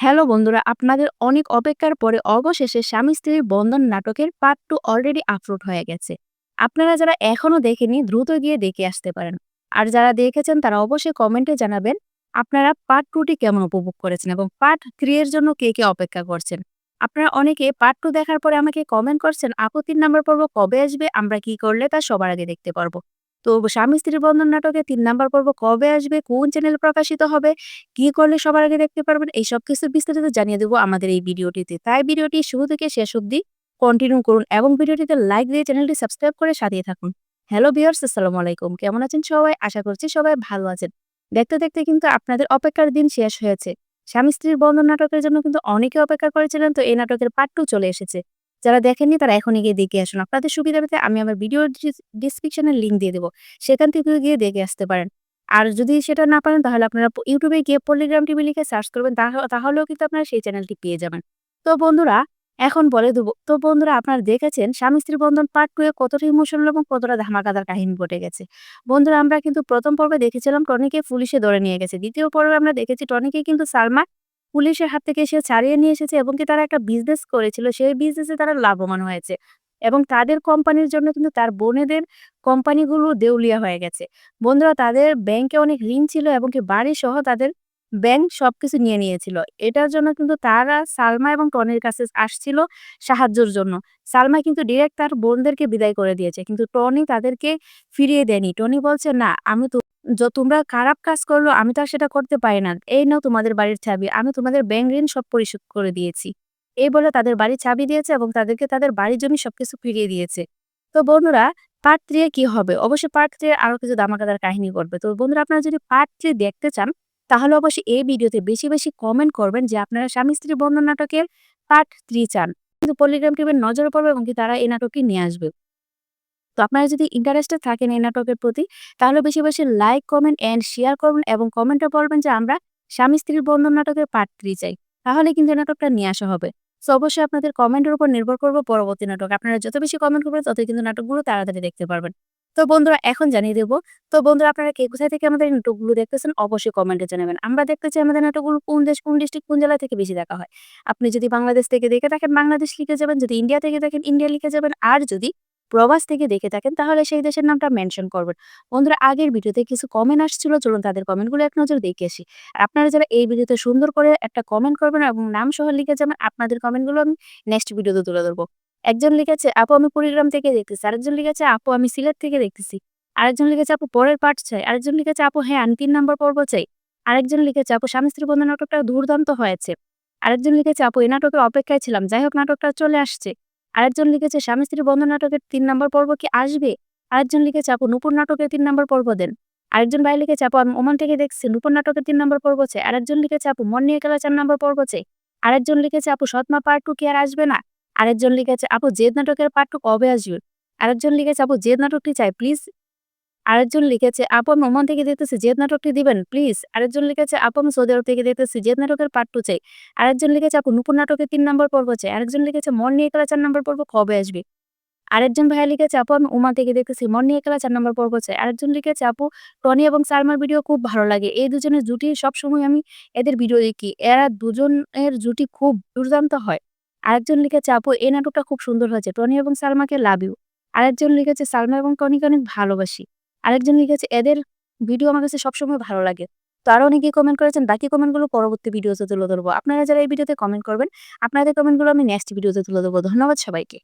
Hello বন্ধুরা, আপনাদের অনেক অপেক্ষার পরে অবশেষে স্বামী স্ত্রীর বন্ধন নাটকের পার্ট টু অলরেডি আপলোড হয়ে গেছে। আপনারা যারা এখনও দেখেনি দ্রুত গিয়ে দেখে আসতে পারেন। আর যারা দেখেছেন, তারা অবশ্যই কমেন্টে জানাবেন আপনারা পার্ট টুটি কেমন উপভোগ করেছেন এবং পার্ট থ্রি এর জন্য কে কে অপেক্ষা করছেন। আপনারা অনেকে পার্ট টু দেখার পরে আমাকে কমেন্ট করছেন আপু তিন নাম্বার পর্ব কবে আসবে, আমরা কি করলে তা সবার আগে দেখতে পারব। তো স্বামী স্ত্রীর বন্ধন নাটকে তিন নাম্বার পর্ব কবে আসবে? কোন চ্যানেল প্রকাশিত হবে? কি করলে সবার আগে দেখতে পারবেন? এই সব কিছু বিস্তারিত জানিয়ে দেবো আমাদের এই ভিডিওটিতে। তাই ভিডিওটি শুরু থেকে শেষ অব্দি কন্টিনিউ করুন এবং ভিডিওটিতে লাইক দিয়ে চ্যানেলটি সাবস্ক্রাইব করে সাথিয়ে থাকুন। হ্যালো বিয়ার্স আসসালামু আলাইকুম। কেমন আছেন সবাই? আশা করছি সবাই ভালো আছেন। দেখতে দেখতে কিন্তু আপনাদের অপেক্ষার দিন শেষ হয়েছে। স্বামী স্ত্রীর বন্ধন নাটকের জন্য কিন্তু অনেকে অপেক্ষা করেছিলেন, তো এই নাটকের পার্ট টু চলে এসেছে। যারা দেখেননি তারা এখনই গিয়ে দেখে আসুন। আপনাদের সুবিধা পেতে আমি আমার ভিডিও ডিসক্রিপশনের লিঙ্ক দিয়ে দেবো। সেখান থেকে গিয়ে দেখে আসতে পারেন। আর যদি সেটা না পারেন তাহলে আপনারা ইউটিউবে গিয়ে পল্লিগ্রাম টিভি লিখে সার্চ করবেন তাহলেও কিন্তু আপনারা সেই চ্যানেলটি পেয়ে যাবেন। তো বন্ধুরা, এখন বলে দেবো, তো বন্ধুরা আপনারা দেখেছেন স্বামী স্ত্রী বন্ধন পার্ট টু এ কতটা ইমোশনাল এবং কতটা ধামাকাদার কাহিনী ঘটে গেছে। বন্ধুরা, আমরা কিন্তু প্রথম পর্বে দেখেছিলাম টনিকে পুলিশে ধরে নিয়ে গেছে। দ্বিতীয় পর্বে আমরা দেখেছি টনিকে কিন্তু সালমা পুলিশের হাত থেকে সে ছাড়িয়ে নিয়ে এসেছে এবং কি তারা একটা বিজনেস করেছিল, সেই বিজনেসে তারা লাভবান হয়েছে। এবং তাদের কোম্পানির জন্য কিন্তু তার বোনেদের কোম্পানিগুলো দেউলিয়া হয়ে গেছে। বন্ধুরা, তাদের ব্যাংকে অনেক ঋণ ছিল এবং কি বাড়ি সহ তাদের ব্যাংক সবকিছু নিয়ে নিয়েছিল। এটার জন্য কিন্তু তারা সালমা এবং টনির কাছে আসছিল সাহায্যের জন্য। সালমা কিন্তু ডিরেক্ট তার বোনদেরকে বিদায় করে দিয়েছে। কিন্তু টনি তাদেরকে ফিরিয়ে দেয়নি। টনি বলছে, না, আমি তো তোমরা খারাপ কাজ করল, আমি তো আর সেটা করতে পারি না। এই নাও তোমাদের বাড়ির চাবি, আমি তোমাদের ব্যাংক ঋণ সব পরিশোধ করে দিয়েছি। এই বলে তাদের বাড়ির চাবি দিয়েছে এবং তাদেরকে তাদের বাড়ির জমি সবকিছু ফিরিয়ে দিয়েছে। তো বন্ধুরা পার্ট থ্রি কি হবে? অবশ্যই পার্ট থ্রি আরও কিছু দামাকাদার কাহিনী করবে। তো বন্ধুরা, আপনারা যদি পার্ট থ্রি দেখতে চান, তাহলে অবশ্যই এই ভিডিওতে বেশি বেশি কমেন্ট করবেন যে আপনারা স্বামী, স্ত্রী বন্ধন নাটকের পার্ট থ্রি চান। কিন্তু পল্লিগ্রাম টিভির নজরে পড়বে এবং কি তারা এই নাটকটি নিয়ে আসবে। তো আপনারা যদি ইন্টারেস্টেড থাকেন এই নাটকের প্রতি, তাহলে বেশি বেশি লাইক কমেন্ট অ্যান্ড শেয়ার করবেন এবং কমেন্টে বলবেন যে, আমরা স্বামী স্ত্রীর বন্ধন নাটকের পার্ট থ্রি চাই। তাহলে কিন্তু নাটকটা নিয়ে আসা হবে। তো অবশ্যই আপনাদের কমেন্টের উপর নির্ভর করব পরবর্তী নাটক। আপনারা যত বেশি কমেন্ট করবেন, ততই কিন্তু নাটকগুলো তাড়াতাড়ি দেখতে পারবেন। তো বন্ধুরা, এখন জানিয়ে দেবো। তো বন্ধুরা, আপনারা কে কোথায় থেকে আমাদের নাটকগুলো দেখতেছেন, অবশ্যই কমেন্টে জানাবেন। আমরা দেখতে চাই আমাদের নাটকগুলো কোন দেশ, কোন ডিস্ট্রিক্ট কোন জেলা থেকে বেশি দেখা হয়। আপনি যদি বাংলাদেশ থেকে দেখে থাকেন, বাংলাদেশ লিখে যাবেন। যদি ইন্ডিয়া থেকে দেখেন ইন্ডিয়া লিখে যাবেন। আর যদি প্রবাস থেকে দেখে থাকেন, তাহলে সেই দেশের নামটা মেনশন করবেন। বন্ধুরা, আগের ভিডিওতে কিছু কমেন্ট আসছিল, চলুন তাদের কমেন্টগুলো এক নজর দেখে আসি। আপনারা যারা এই ভিডিওতে সুন্দর করে একটা কমেন্ট করবেন এবং নাম সহ লিখে যাবেন, আপনাদের কমেন্টগুলো আমি নেক্সট ভিডিওতে তুলে ধরবো। একজন লিখেছে, আপু, আমি কুড়িগ্রাম থেকে দেখতেছি। আরেকজন লিখেছে, আপু, আমি সিলেট থেকে দেখতেছি। আরেকজন লিখেছে, আপু, পরের পার্ট চাই। আরেকজন লিখেছে, আপু হ্যাঁ আমি তিন নম্বর পর্ব চাই। আরেকজন লিখেছে, আপু, স্বামী স্ত্রী বন্ধু নাটকটা দুর্দান্ত হয়েছে। আরেকজন লিখেছে, আপু, এই নাটকের অপেক্ষায় ছিলাম। যাই হোক, নাটকটা চলে আসছে। আরেকজন লিখেছে, স্বামী স্ত্রী বন্ধ নাটকের তিন নম্বর পর্ব কি আসবে? আরেকজন লিখেছে, আপু, নূপুর নাটকের তিন নম্বর পর্ব দেন। আরেকজন ভাই লিখেছে, আপু, আমি ওমান থেকে দেখছি, নূপুর নাটকের তিন নম্বর পর্ব চাই আরেকজন লিখেছে, আপু, মন নিয়ে খেলা চার নম্বর পর্ব চাই আরেকজন লিখেছে, আপু, সৎমা পার্ট টু কি আর আসবে না? আরেকজন লিখেছে, আপু, জেদ নাটকের পার্ট টু কবে আসবে? আরেকজন লিখেছে, আপু, জেদ নাটকটি চাই প্লিজ আরেকজন লিখেছে, আপু, আমি ওমান থেকে দেখতেছি জেদ নাটকটি দিবেন প্লিজ আরেকজন লিখেছে, আপু, আমি সৌদি আরব থেকে দেখতেছি জেদ নাটকের পার্ট টু চাই। আরেকজন লিখেছে, আপু, নুপুর নাটকের তিন নম্বর পর্ব চাই। আরেকজন লিখেছে, মন নিয়ে খেলা চার নম্বর পর্ব কবে আসবে? আরেকজন ভাইয়া লিখেছে, আপু, আমি উমা থেকে দেখতেছি, মন নিয়ে খেলা চার নম্বর পর্ব চাই। আরেকজন লিখেছে, আপু, টনি এবং সালমার ভিডিও খুব ভালো লাগে। এই দুজনের জুটি সবসময় আমি এদের ভিডিও দেখি। এরা দুজনের জুটি খুব দুর্দান্ত হয়। আরেকজন লিখেছে, আপু, এই নাটকটা খুব সুন্দর হয়েছে। টনি এবং সালমাকে লাভ ইউ আরেকজন লিখেছে, সালমা এবং টনিকে অনেক ভালোবাসি। আরেকজন লিখেছে এদের ভিডিও আমার কাছে সবসময় ভালো লাগে। তো আরও অনেকে কমেন্ট করেছেন, বাকি কমেন্টগুলো পরবর্তী ভিডিওতে তুলে ধরবো। আপনারা যারা এই ভিডিওতে কমেন্ট করবেন, আপনাদের কমেন্টগুলো আমি নেক্সট ভিডিওতে তুলে ধরবো। ধন্যবাদ সবাইকে।